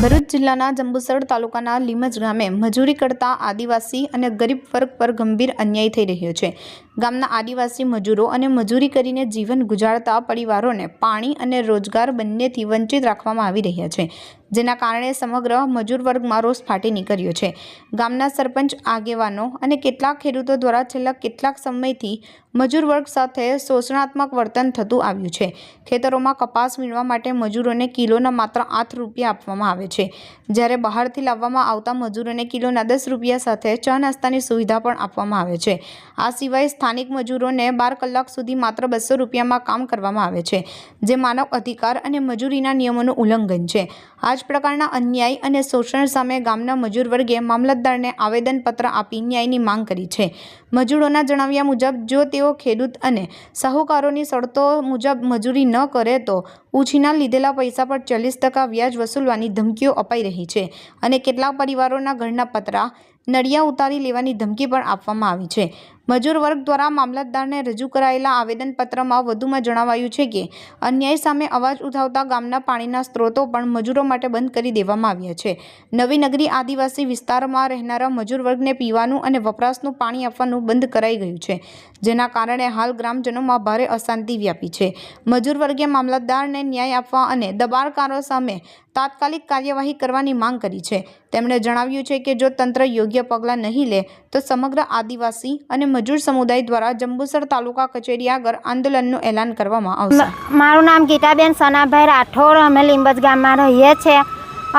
ભરૂચ જિલ્લાના જંબુસર તાલુકાના લીમજ ગામે મજૂરી કરતા આદિવાસી અને ગરીબ વર્ગ પર ગંભીર અન્યાય થઈ રહ્યો છે. ગામના આદિવાસી મજૂરો અને મજૂરી કરીને જીવન ગુજારતા પરિવારોને પાણી અને રોજગાર બંનેથી વંચિત રાખવામાં આવી રહ્યા છે. જેના કારણે સમગ્ર મજૂર વર્ગમાં રોષ ફાટી નીકળ્યો છે. ગામના સરપંચ, આગેવાનો અને કેટલાક ખેડૂતો દ્વારા છેલ્લા કેટલાક સમયથી મજૂર વર્ગ સાથે શોષણાત્મક વર્તન થતું આવ્યું છે. ખેતરોમાં કપાસ વીણવા માટે મજૂરોને કિલોના માત્ર આઠ રૂપિયા આપવામાં આવે છે. જ્યારે બહારથી લાવવામાં આવતા મજૂરોને કિલોના દસ રૂપિયા સાથે ચા નાસ્તાની સુવિધા પણ આપવામાં આવે છે. આ સિવાય સ્થાનિક મજૂરોને બાર કલાક સુધી માત્ર બસો રૂપિયામાં કામ કરવામાં આવે છે, જે માનવ અધિકાર અને મજૂરીના નિયમોનું ઉલ્લંઘન છે. આ જ પ્રકારના અન્યાય અને શોષણ સામે ગામના મજૂર વર્ગે મામલતદારને આવેદનપત્ર આપી ન્યાયની માંગ કરી છે. મજૂરોના જણાવ્યા મુજબ, જો તેઓ ખેડૂત અને સાહુકારોની શરતો મુજબ મજૂરી ન કરે તો ઉછીના લીધેલા પૈસા પર ચાલીસ ટકા વ્યાજ વસૂલવાની ધમકીઓ અપાઈ રહી છે અને કેટલાક પરિવારોના ઘરના પતરા નળિયા ઉતારી લેવાની ધમકી પણ આપવામાં આવી છે. મજૂર વર્ગ દ્વારા મામલતદારને રજૂ કરાયેલા આવેદનપત્રમાં વધુમાં જણાવાયું છે કે, અન્યાય સામે અવાજ ઉઠાવતા ગામના પાણીના સ્ત્રોતો પણ મજૂરો માટે બંધ કરી દેવામાં આવ્યા છે. નવી નગરી આદિવાસી વિસ્તારમાં રહેનારા મજૂર વર્ગને પીવાનું અને વપરાશનું પાણી આપવાનું બંધ કરાઈ ગયું છે, જેના કારણે હાલ ગ્રામજનોમાં ભારે અશાંતિ વ્યાપી છે. મજૂર વર્ગે મામલતદારને ન્યાય આપવા અને દબાણકારો સામે તાત્કાલિક કાર્યવાહી કરવાની માંગ કરી છે. તેમણે જણાવ્યું છે કે જો તંત્ર યોગ્ય પગલાં નહીં લે, તો સમગ્ર આદિવાસી અને મજૂર સમુદાય દ્વારા જંબુસર તાલુકા કચેરી આગળ આંદોલનનું એલાન કરવામાં આવશે. મારું નામ ગીતાબેન સનાભાઈ રાઠોડ. અમે લીંબજ ગામમાં રહીએ છીએ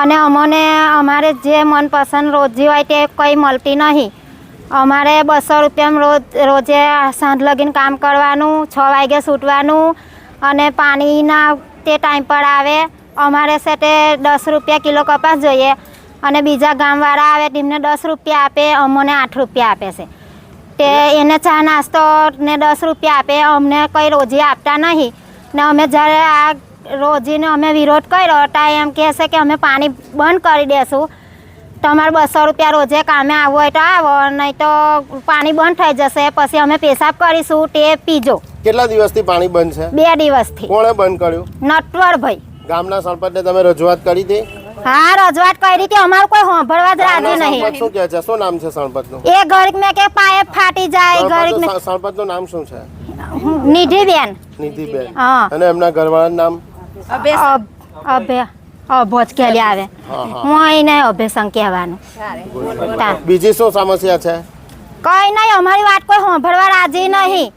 અને અમને, અમારે જે મનપસંદ રોજી હોય તે કંઈ મળતી નહીં. અમારે બસો રૂપિયામાં રોજ, રોજે સાંજ લગીને કામ કરવાનું, છ વાગે છૂટવાનું અને પાણીના તે ટાઈમ પર આવે. અમારે છે તે દસ રૂપિયા કિલો કપાસ જોઈએ અને બીજા ગામવાળા આવે તેમને દસ રૂપિયા આપે અમને આઠ રૂપિયા આપે છે. તે એને ચા નાસ્તો ને દસ રૂપિયા આપે અમને કંઈ રોજી આપતા નહીં. ને અમે જ્યારે આ રોજીને અમે વિરોધ કર્યો ત્યાં એમ કહે છે કે અમે પાણી બંધ કરી દેશું. તમારે બસો રૂપિયા રોજે કામે આવવું હોય તો આવો નહીં તો પાણી બંધ થઈ જશે પછી અમે પેશાબ કરીશું તે પીજો. કેટલા દિવસથી પાણી બંધ છે? બે દિવસથી. કોણે બંધ કર્યું? નટવરભાઈ. ગામના સરપંચને તમે રજૂઆત કરી હતી? હા રજૂઆત કરી હતી. અમારું કોઈ સાંભળવા જ રાજી નહીં. શું કહે છે? શું નામ છે સરપંચનું? એ ઘડીક મેં કે પાઇપ ફાટી જાય ઘડીક સરપંચનું સરપંચનું નામ શું છે? મેં નિધિબેન. નિધિબેન. હા. અને એમના ઘરવાળાનું નામ? અભ- અભે અભોજ કેલી આવે. હા એને અભેસંગ કહેવાનું. બીજી શું સમસ્યા છે? કઈ નહીં અમારી વાત કોઈ સાંભળવા રાજી નહીં.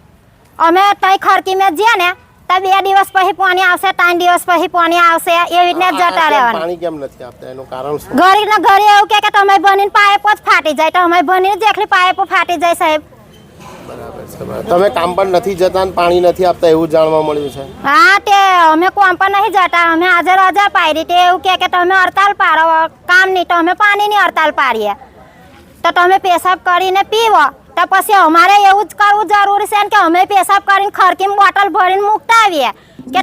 અમે તઈ ખરકી મેં જઈએ ને તો બે દિવસ પછી પાણી આવશે ત્રણ દિવસ પછી પાણી આવશે એવી રીતના જતા રહેવાનું. પાણી કેમ નથી આપતા? એનું કારણ શું? ઘરે ને ઘરે એવું કે તમે બનીને પાઇપો જ ફાટી જાય તો અમે બનીને જેટલી પાઇપો ફાટી જાય સાહેબ. તમે કામ પર નથી જતા પાણી નથી આપતા એવું જાણવા મળ્યું છે? હા તે અમે કોમ પર નહીં જતા અમે આજે રજા પાડી તે એવું કે કે તમે હડતાલ પાડો કામ નહીં તો અમે પાણીની હડતાલ પાડીએ. તો તમે પેશાબ કરીને પીવો તો પછી અમારે એવું જ કરવું ને કે અમે પેશાબ કરીને ખરકીમ બોટલ ભરીને મૂકતા આવીએ? કે